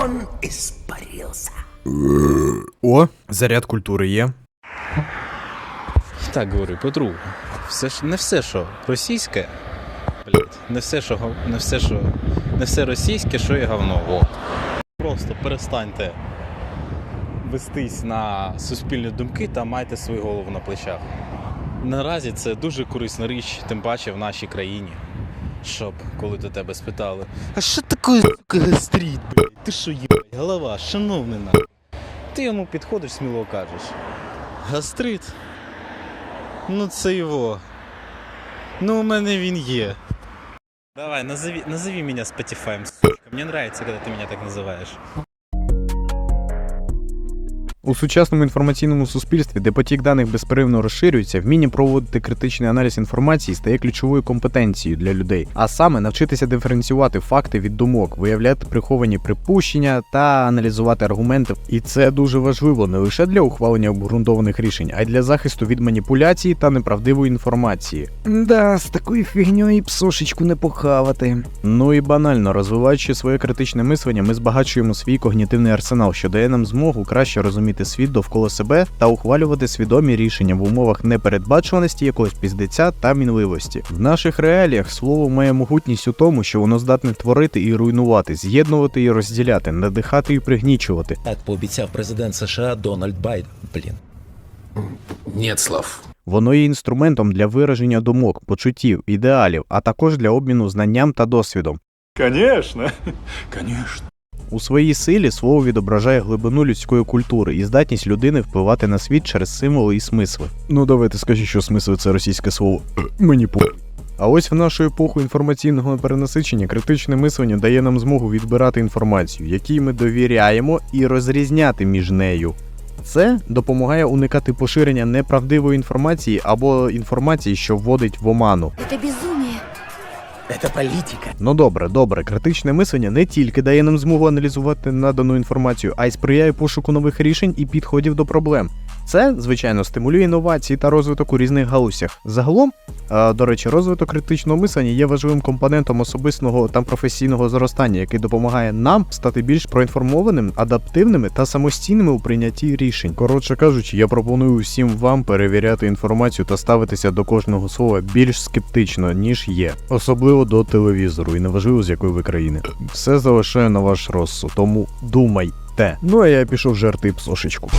Он испарился. О, заряд культури є. Так говорю, по-другому. Все ж не все, що російське, блядь, не все, що гав- не все, що не все російське, що є говно. О. Просто перестаньте вестись на суспільні думки та майте свою голову на плечах. Наразі це дуже корисна річ, тим паче в нашій країні. Щоб коли до тебе спитали, а що таке сука, гастрит, блядь? Ти що їбать, голова, шановний нахуй?» Ти йому підходиш, сміло кажеш. Гастрит? Ну це його. Ну, у мене він є. Давай, назови, назови меня Spotify, сучка. Мне нравится, когда ты меня так называешь. У сучасному інформаційному суспільстві, де потік даних безперервно розширюється, вміння проводити критичний аналіз інформації стає ключовою компетенцією для людей, а саме навчитися диференціювати факти від думок, виявляти приховані припущення та аналізувати аргументи. І це дуже важливо не лише для ухвалення обґрунтованих рішень, а й для захисту від маніпуляцій та неправдивої інформації. Да, з такою фігньою і псошечку не похавати. Ну і банально, розвиваючи своє критичне мислення, ми збагачуємо свій когнітивний арсенал, що дає нам змогу краще розуміти світ довкола себе та ухвалювати свідомі рішення в умовах непередбачуваності якогось піздеця та мінливості. В наших реаліях слово має могутність у тому, що воно здатне творити і руйнувати, з'єднувати і розділяти, надихати і пригнічувати. Так пообіцяв президент США Дональд Байден. Блін. Нет слов. Воно є інструментом для вираження думок, почуттів, ідеалів, а також для обміну знанням та досвідом. Конечно. Конечно. У своїй силі слово відображає глибину людської культури і здатність людини впливати на світ через символи і смисли. Ну давайте скажіть, що смисли це російське слово. Мені по. А ось в нашу епоху інформаційного перенасичення критичне мислення дає нам змогу відбирати інформацію, якій ми довіряємо, і розрізняти між нею. Це допомагає уникати поширення неправдивої інформації або інформації, що вводить в оману. Это безумие. Это політика. Ну добре, добре, критичне мислення не тільки дає нам змогу аналізувати надану інформацію, а й сприяє пошуку нових рішень і підходів до проблем. Це, звичайно, стимулює інновації та розвиток у різних галузях. Загалом, е, до речі, розвиток критичного мислення є важливим компонентом особистого та професійного зростання, який допомагає нам стати більш проінформованими, адаптивними та самостійними у прийнятті рішень. Коротше кажучи, я пропоную усім вам перевіряти інформацію та ставитися до кожного слова більш скептично, ніж є, особливо до телевізору, і неважливо з якої ви країни. Все залишаю на ваш розсуд, тому думайте. Ну а я пішов жерти псошечку.